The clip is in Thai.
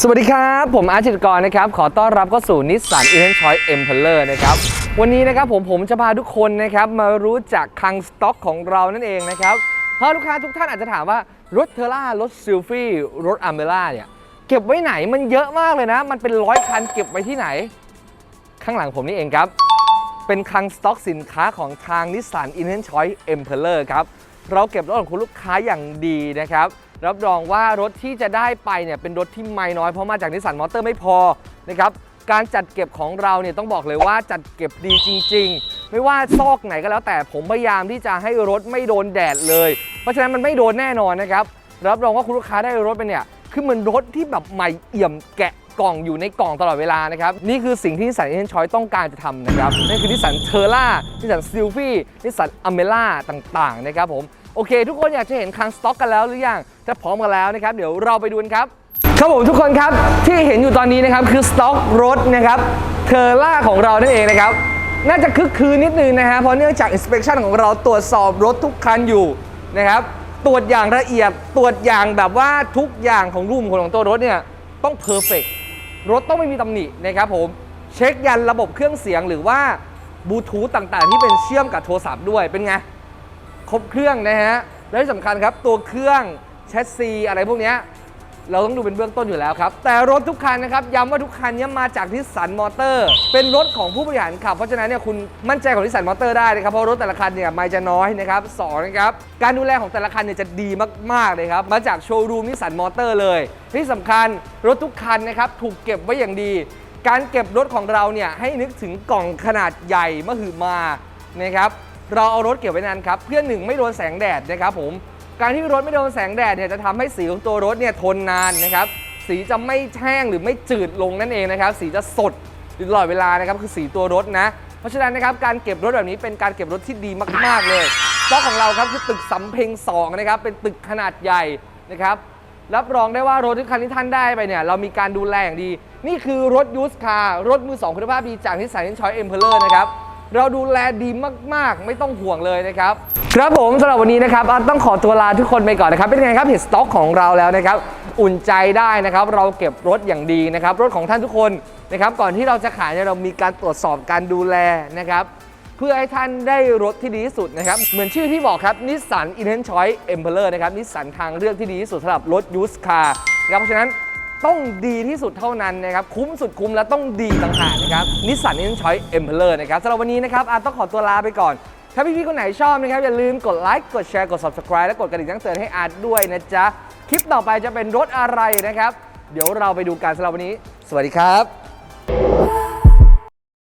สวัสดีครับ ผมอาร์จิตกรนะครับ ขอต้อนรับเข้าสู่นิสสันอีเวนชอยเอ็มเพลเลอร์นะครับ วันนี้นะครับผมผมจะพาทุกคนนะครับ มารู้จักคลังสต็อกของเรานั่นเองนะครับ เพราะลูกค้าทุกท่านอาจจะถามว่ารถเทอร่ารถซิลฟี่รถอัมเบล่าเนี่ย เก็บไว้ไหนมันเยอะมากเลยนะ มันเป็นร้อยคันเก็บไว้ที่ไหน ข้างหลังผมนี่เองครับ เป็นคลังสต็อกสินค้าของทางนิสสันอินเ n นชอยเอ็มเพลเลอร์ครับเราเก็บรถของคุณลูกค้าอย่างดีนะครับ รับรองว่ารถที่จะได้ไปเนี่ยเป็นรถที่ไม่น้อยเพราะมาจากนิสสันมอเตอร์ไม่พอนะครับการจัดเก็บของเราเนี่ยต้องบอกเลยว่าจัดเก็บดีจริง ๆ ไม่ว่าซอกไหนก็แล้วแต่ผมพยายามที่จะให้รถไม่โดนแดดเลย เพราะฉะนั้นมันไม่โดนแน่นอนนะครับรับรองว่าคุณลูกค้าได้รถไปเนี่ยคือเหมือนรถที่แบบใหม่เอี่ยมแกะกล่องอยู่ในกล่องตลอดเวลานะครับนี่คือสิ่งที่นิสสันเอนชอยต้องการจะทำนะครับนั่นคือนิสสันเทอร่านิสสันซิลฟี่นิสสันอเมล่าต่างๆนะครับผมโอเค ทุกคนอยากจะเห็นคังสต็อกกันแล้วหรือยัง ถ้าพร้อมกันแล้วนะครับเดี๋ยวเราไปดูกันครับ ครับผมทุกคนครับที่เห็นอยู่ตอนนี้นะครับคือสต็อกรถนะครับเทอร่าของเรานั่นเองนะครับ น่าจะคึกคืนนิดนึงนะฮะเพราะเนื่องจาก inspection ของเราตรวจสอบรถทุกคันอยู่นะครับ ตรวจอย่างละเอียดตรวจอย่างแบบว่าทุกอย่างของรูปของของตัวรถเนี่ยต้องเพอร์เฟกรถต้องไม่มีตำหนินะครับผมเช็คยันระบบเครื่องเสียงหรือว่าบลูทูธต่างๆ ที่เป็นเชื่อมกับโทรศัพท์ด้วยเป็นไงครบเครื่องนะฮะและที่สำคัญครับตัวเครื่อง ชสซีอะไรพวกนี้เราต้องดูเป็นเบื้องต้นอยู่แล้วครับ แต่รถทุกคันนะครับย้ำว่าทุกคันเนี้มาจากนิสสันมอเตอร์ เป็นรถของผู้บริหารขับ เพราะฉะนั้นเนี่ยคุณมั่นใจของนิสสันมอเตอร์ได้นะครับ เพราะรถแต่ละคันเนี่ยไม่จะน้อยนะครับสองนะครับการดูแลของแต่ละคันเนี่ยจะดีมากๆเลยครับ มาจากโชว์รูมนิสสันมอเตอร์เลย ที่สำคัญรถทุกคันนะครับถูกเก็บไว้อย่างดี การเก็บรถของเราเนี่ยให้นึกถึงกล่องขนาดใหญ่มหึมานะครับเราเอารถเก็บไว้นานครับเพื่อหนึ่งไม่โดนแสงแดดนะครับผม การที่รถไม่โดนแสงแดดเนี่ยจะทำให้สีของตัวรถเนี่ยทนนานนะครับ สีจะไม่แห้งหรือไม่จืดลงนั่นเองนะครับ สีจะสดตลอดเวลานะครับคือสีตัวรถนะ เพราะฉะนั้นนะครับการเก็บรถแบบนี้เป็นการเก็บรถที่ดีมาก ๆ เลยต็อกของเราครับคือตึกสำเพ็ง2นะครับเป็นตึกขนาดใหญ่นะครับรับรองได้ว่ารถทุกคันที่ท่านได้ไปเนี่ยเรามีการดูแลอย่างดี นี่คือรถยูสคาร์รถมือสองคุณภาพดีจากนิสสันชอยเอ็มเพลเลอร์นะครับเราดูแลดีมากๆ ไม่ต้องห่วงเลยนะครับ ครับผมสำหรับวันนี้นะครับต้องขอตัวลาทุกคนไปก่อนนะครับ เป็นไงครับเห็นสต็อกของเราแล้วนะครับ อุ่นใจได้นะครับ เราเก็บรถอย่างดีนะครับ รถของท่านทุกคนนะครับ ก่อนที่เราจะขายเนี่ยเรามีการตรวจสอบการดูแลนะครับเพื่อให้ท่านได้รถที่ดีที่สุดนะครับ เหมือนชื่อที่บอกครับนิสสันอินเทนชอยเอ็มเพลเลอร์นะครับนิสสันทางเลือกที่ดีที่สุดสำหรับรถยูสคาร์นะครับเพราะฉะนั้นต้องดีที่สุดเท่านั้นนะครับ คุ้มสุดคุ้มและต้องดีต่างหากนะครับนิสสันอินชอยเอ็มเพลเลอร์นะครับสำหรับวันนี้นะครับอาต้องขอตัวลาไปก่อน ถ้าพี่ๆคนไหนชอบนะครับ อย่าลืมกดไลค์กดแชร์กด subscribe และกดกระดิ่งแจ้งเตือนให้อาร์ตด้วยนะจ๊ะ คลิปต่อไปจะเป็นรถอะไรนะครับ เดี๋ยวเราไปดูกันสำหรับวันนี้ สวัสดีครับ